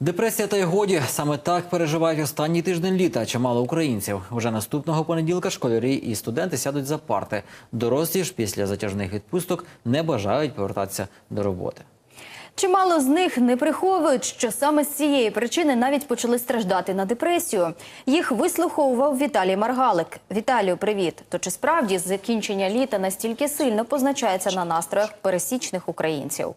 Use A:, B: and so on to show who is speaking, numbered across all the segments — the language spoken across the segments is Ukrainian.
A: Депресія та й годі саме так переживають останній тиждень літа чимало українців. Уже наступного понеділка школярі і студенти сядуть за парти. Дорослі ж після затяжних відпусток не бажають повертатися до роботи.
B: Чимало з них не приховують, що саме з цієї причини навіть почали страждати на депресію. Їх вислуховував Віталій Маргалик. Віталію, привіт. То чи справді закінчення літа настільки сильно позначається на настроях пересічних українців?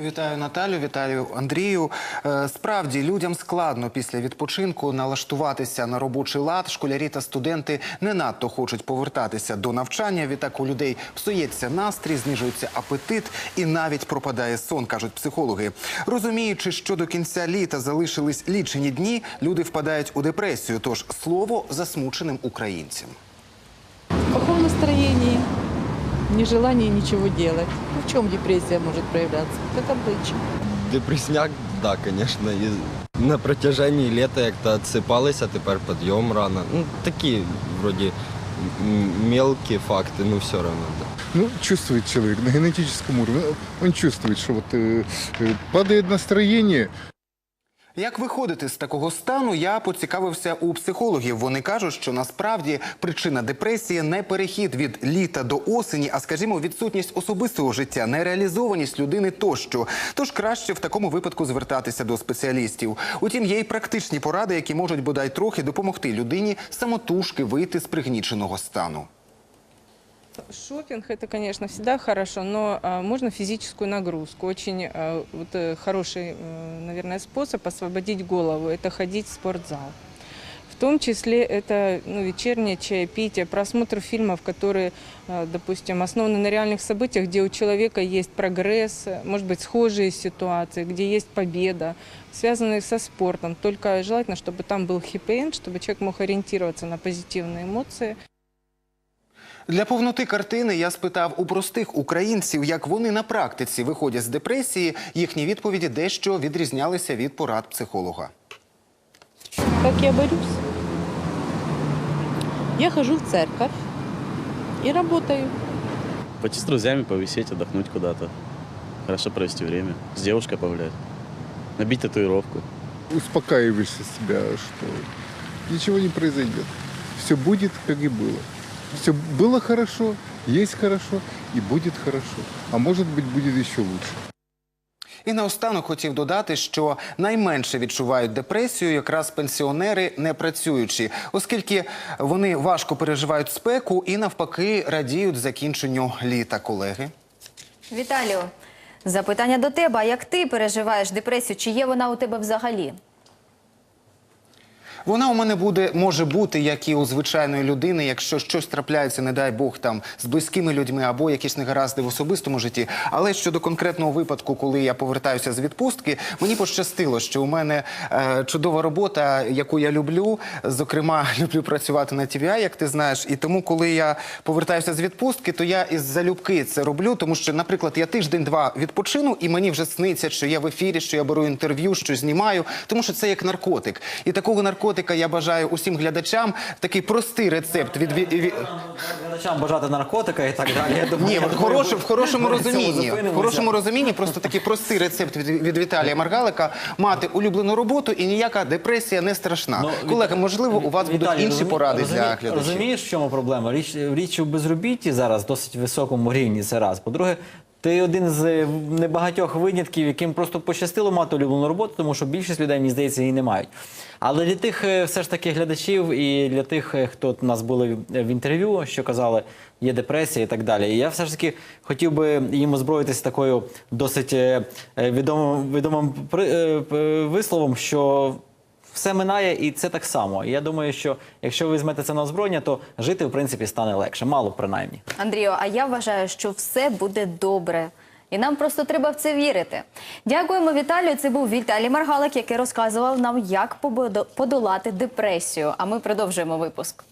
C: Вітаю Наталю, вітаю Андрію. Е, Справді людям складно після відпочинку налаштуватися на робочий лад. Школярі та студенти не надто хочуть повертатися до навчання. Відтак у людей псується настрій, знижується апетит і навіть пропадає сон, кажуть психологи. Розуміючи, що до кінця літа залишились лічені дні, люди впадають у депресію. Тож слово засмученим українцям.
D: В плохом настроении, нежелании ничего делать. Ну, в чем депрессия может проявляться? Как обычно.
E: Депресняк, да, конечно. І на протяжении лета як-то отсипались, а тепер підйом рано. Ну, такі, вроді, м- мелкі факти, ну все равно, да.
F: Ну, чувствует человек на генетическом уровне. Он чувствует, что вот э, э, падает настроение,
C: як виходити з такого стану, я поцікавився у психологів. Вони кажуть, що насправді причина депресії не перехід від літа до осені, а скажімо, відсутність особистого життя, нереалізованість людини тощо. Тож краще в такому випадку звертатися до спеціалістів. Утім, є й практичні поради, які можуть бодай трохи допомогти людині самотужки вийти з пригніченого стану.
D: Шопинг это, конечно, всегда хорошо, но а, можно физическую нагрузку. Очень а, вот, э, хороший, э, наверное, способ освободить голову – это ходить в спортзал. В том числе это ну, вечернее чаепитие, просмотр фильмов, которые, э, допустим, основаны на реальных событиях, где у человека есть прогресс, э, может быть, схожие ситуации, где есть победа, связанные со спортом. Только желательно, чтобы там был хэппи-энд, чтобы человек мог ориентироваться на позитивные эмоции.
C: Для повноти картини я спитав у простих українців, як вони на практиці виходять з депресії. Їхні відповіді дещо відрізнялися від порад психолога.
D: Как я борюсь? Я хожу в церковь и работаю.
G: Пойти с друзьями, повисеть, отдохнуть куда-то. Хорошо провести время. С девушкой погулять. Набить татуировку.
F: успокаиваешься себя, что ничего не произойдет. Все будет, как и было. Все было хорошо, есть хорошо и будет хорошо. А может быть, будет еще лучше.
C: І наостанок хотів додати, що найменше відчувають депресію якраз пенсіонери не працюючі, оскільки вони важко переживають спеку і навпаки радіють закінченню літа, колеги.
B: Віталію, запитання до тебе. Як ти переживаєш депресію? Чи є вона у тебе взагалі?
C: Вона у мене буде може бути як і у звичайної людини, якщо щось трапляється, не дай Бог там з близькими людьми або якісь негаразди в особистому житті. Але щодо конкретного випадку, коли я повертаюся з відпустки, мені пощастило, що у мене е, чудова робота, яку я люблю. Зокрема, люблю працювати на TVI, як ти знаєш. І тому, коли я повертаюся з відпустки, то я із залюбки це роблю, тому що, наприклад, я тиждень-два відпочину, і мені вже сниться, що я в ефірі, що я беру інтерв'ю, що знімаю, тому що це як наркотик. І такого наркотика я бажаю усім глядачам такий простий рецепт від.
A: Глядачам бажати наркотика і так далі. Я думаю,
C: Ні,
A: думаю,
C: хорошому, в хорошому розумінні. В хорошому розумінні просто такий простий рецепт від, від Віталія Маргалика мати улюблену роботу і ніяка депресія не страшна.
A: Ну,
C: Колеги, можливо, у вас будуть
A: Віталій,
C: інші
A: розумі-
C: поради
A: розумі-
C: для глядачів.
A: Розумієш, в чому проблема? Річ, річ у безробітті зараз досить високому рівні. Це раз. По-друге, ти один з е, небагатьох винятків, яким просто пощастило мати улюблену роботу, тому що більшість людей, мені здається, її не мають. Але для тих е, все ж таки глядачів і для тих, е, хто нас були в інтерв'ю, що казали, є депресія і так далі. Я все ж таки хотів би їм озброїтися такою досить відомим, відомим висловом, що все минає, і це так само. Я думаю, що якщо ви візьмете це на озброєння, то жити в принципі стане легше, мало принаймні.
B: Андрію, а я вважаю, що все буде добре. І нам просто треба в це вірити. Дякуємо Віталію. Це був Віталій Маргалик, який розказував нам, як подолати депресію. А ми продовжуємо випуск.